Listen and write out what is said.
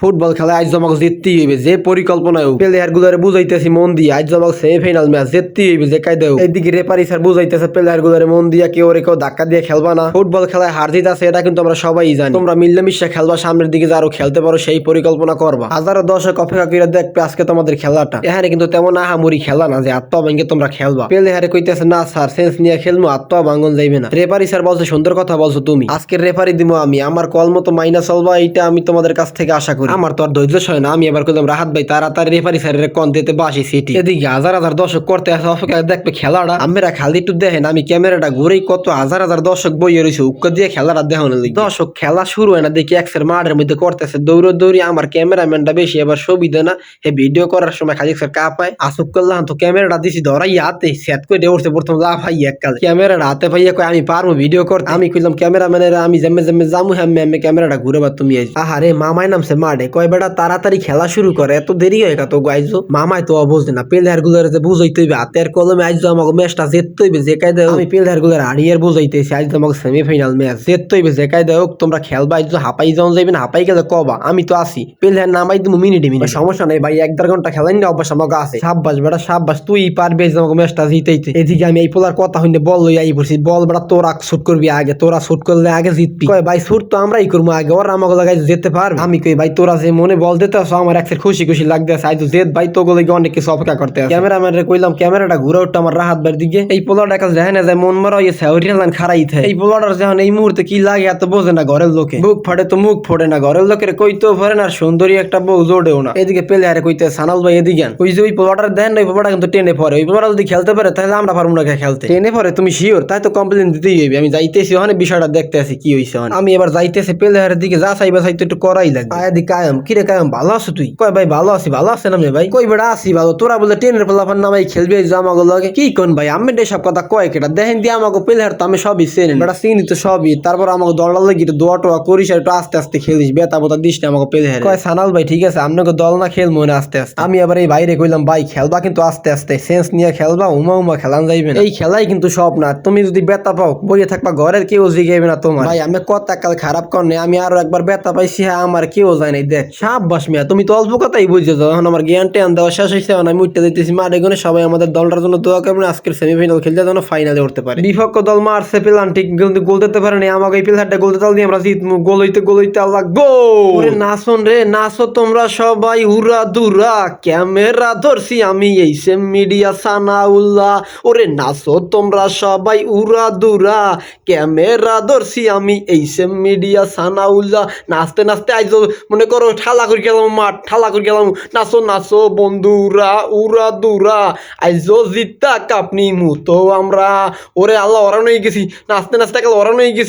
Football খেলায় আজ আমাকে জিততেই হইবে, যে পরিকল্পনায় প্লেয়ার গুলারে বুঝাইতেছি মন দিয়ে আজ আমাকে সেমিফাইনাল ম্যাচ জিততেই হইবে, যে কায়দায় হোক। এইদিকে রেপারি স্যার বুঝাইতেছে প্লেয়ার গুলারে মন দিয়া কেউ ওরে কেউ ধাক্কা দিয়ে খেলবা না। ফুটবল খেলায় হার জিত আছে এটা কিন্তু আমরা সবাই জানি। তোমরা মিল্লামিশা খেলবা, সামনের দিকে আরও খেলতে পারো, সেই পরিকল্পনা করবা। হাজারো দশক অপেক্ষা করে দেখবে আজকে তোমাদের খেলাটা। এখানে কিন্তু তেমন আহামরি খেলা না, যে আত্মা ভাঙ্গে তোমরা খেলবা। পেলে হারে কইতেছে, না স্যার সেন্স নিয়ে খেলব আত্মা ভাঙ্গন যাইবে না। রেপারি স্যার বলছে, সুন্দর কথা বলছো তুমি। আজকে রেফারি দিব আমি। আমার কল মতো মাইনা চলবা এইটা আমি তোমাদের কাছ থেকে আশা করি। আমার তো আর ধৈর্য সয় না, আমি এবার করলাম রাহাত ভাই, তাড়াতাড়ি রেফারি স্যারের কন দিতে বাসি সিটি। এদিকে হাজার হাজার দর্শক করতে আসে, অপেক্ষা দেখবে খেলাটা। আমরা খালি একটু দেখেন, আমি ক্যামেরাটা ঘুরেই কত হাজার হাজার দর্শক বইয়ে রয়েছে, উক্কা দিয়ে খেলাটা দেখানো লাগি। দর্শক, খেলা শুরু হয় না, দেখি একসের মাঠের মধ্যে করতেছে, দৌড়ে দৌড়ি আমার ক্যামেরাম্যানটা বেশি, এবার সুবিধা না। হে ভিডিও করার সময় খালি স্যার কাপায়, আসুক করলাম তো ক্যামেরাটা দিছি, ধরাই হাতে, সেট করে উঠছে, প্রথম লাভ হাই এককাল। ক্যামেরাটা হাতে পাইয়া কয়, আমি পারব ভিডিও করতে। আমি কইলাম, ক্যামেরাম্যানের, আমি জেমে জেমে জামু হ্যাঁ ক্যামেরাটা ঘুরে বা তুমি আহারে, মামাই নামছে মাঠে কয় বেটা তাড়াতাড়ি খেলা শুরু করে এত দেরি হয় তো গাইজো মামাই তো অবুঝে না প্লেয়ারগুলোর যে বুঝাইতে হইবে হাতের কলমে আইজ আমাকে ম্যাচটা জিততে হইবে যে কায়দা আমি প্লেয়ারগুলোর হারিয়ার বুঝাইতেছি আইজ আমাকে সেমিফাইনাল ম্যাচ জিততে হইবে যে কায়দা হোক তোমরা খেলবা আইজ হাঁপাই যাওয়া যাইবে না হাঁপাই গেলে কবা আমি তো আসি প্লেয়ার নামাই তুমি মিনিটে মিনিট সমস্যা নেই ভাই এক দেড় ঘণ্টা খেলাই না অভ্যাস আমাকে আছে। সাব্বাস বেটা সাব্বাস তুই পারবি আইজ আমাকে ম্যাচটা জিতাইতে। এদিকে আমি এই পোলার কথা হইলে বল লই আই পড়ছি বল বেটা তোরা শুট করবি আগে তোরা শুট করলে আগে জিতবি। কয় ভাই শুট তো আমরাই করব আগে ওরা আমাকে লাগাই যেতে পারবে। আমি কই ভাই তোরা যে মনে বল দিতে আসো আমার একসের খুশি খুশি লাগতে আছে। আইজ জেদ ভাই তো গলে অনেক কিছু অপেক্ষা করতে আছে। ক্যামেরাম্যান রে কইলাম ক্যামেরাটা ঘুরে উঠতো আমার রাহাত বার দিকে। এই পোলাটা কাছে দেখে না যায় মন মারা ইয়ে সাউরিয়া লান খারাই থাকে। এই পোলাটার যখন এই মুহূর্তে কি লাগে এত বোঝে না ঘরের লোকে। বুক ফাটে তো মুখ ফোড়ে না ঘরের লোকের কইতেও পারে না সুন্দরী একটা বউ জোড়েও না। এদিকে পেলে আরে কইতে সানাল ভাই এদিকে ওই যে ওই পোলাটার দেন না ওই পোলাটা কিন্তু টেনে পড়ে। ওই পোলাটা যদি খেলতে পারে তাহলে আমরা পারব না খেলতে। টেনে পড়ে? তুমি শিওর তাই তো কমপ্লেন দিতেই হইবে। আমি যাইতেছি ওখানে বিষয়টা দেখতে আছি কি হইছে আমি এবার যাইতেছি পেলে হারের দিকে যা চাইবা চাইতে একটু করাই লাগবে। আয় কায়াম? কিরে কায়াম, ভালো আছো তুই? কয় ভাই, ভালো আছি, ভালো আছে না ভাই? কই বেড়া আসি ভালো। তোরা বলে টেনের পোলাপান নামাই খেলবি জামাগো লগে? কি কোন ভাই, আমি সব কথা কয় কেটা? দেখেন দিয়ে আমাকে পেলে তো আমি সবই চেনেন। বেটা চিনি তো সবই। তারপর আমাকে দলটা লাগি দোয়া টোয়া করিস আর একটু আস্তে আস্তে খেলিস। বেতা বোতা দিস না আমাকে পেলে কয়, সানাল ভাই, ঠিক আছে আপনাকে দল না খেল মনে আস্তে আস্তে। আমি আবার এই বাইরে কইলাম, ভাই, খেলবা কিন্তু আস্তে আস্তে। সেন্স নিয়ে খেলবা, উমা উমা খেলান যাইবে এই খেলাই কিন্তু সব না। তুমি যদি বেতা পাও, বইয়ে থাকবা ঘরের কেউ জিগাইবে না তোমার। ভাই, আমি কত কাল খারাপ করনে আমি আরও একবার বেতা পাইছি হ্যাঁ আমার কেউ নাই। দেখ সাপ বাস মিয়া তুমি তো অল্প কথাই বুঝে যাও এখন আমার জ্ঞান টেন দেওয়া শেষ হয়েছে এখন আমি উঠতে দিতেছি মাঠে গনে সবাই আমাদের দলটার জন্য দোয়া করবেন আজকের সেমিফাইনাল খেলতে যেন ফাইনালে উঠতে পারে। বিপক্ষ দল মারছে পেলান ঠিক কিন্তু গোল দিতে পারেনি আমাকে এই প্লেয়ারটা গোল দিতে দিয়ে আমরা জিতমু গোল হইতে গোল হইতে আল্লাহ গো ওরে নাচন রে নাচো তোমরা সবাই উড়া দুরা ক্যামেরা ধরছি আমি এই সেম মিডিয়া সানাউল্লাহ। ওরে নাচো তোমরা সবাই উড়া দুরা ক্যামেরা ধরছি আমি এই সেম মিডিয়া সানাউল্লাহ। নাচতে নাচতে আইজ মনে করো, ঠালা করে গেলাম মাঠ, ঠালা করে গেলাম, নাচো নাচো, বন্ধুরা উরা দুরা। আইজ জিতা কাপনি মুতো আমরা। ওরে আল্লাহ ওরানো হয়ে গেছি। নাচতে নাচতে গেল ওরানো হয়ে গেছি।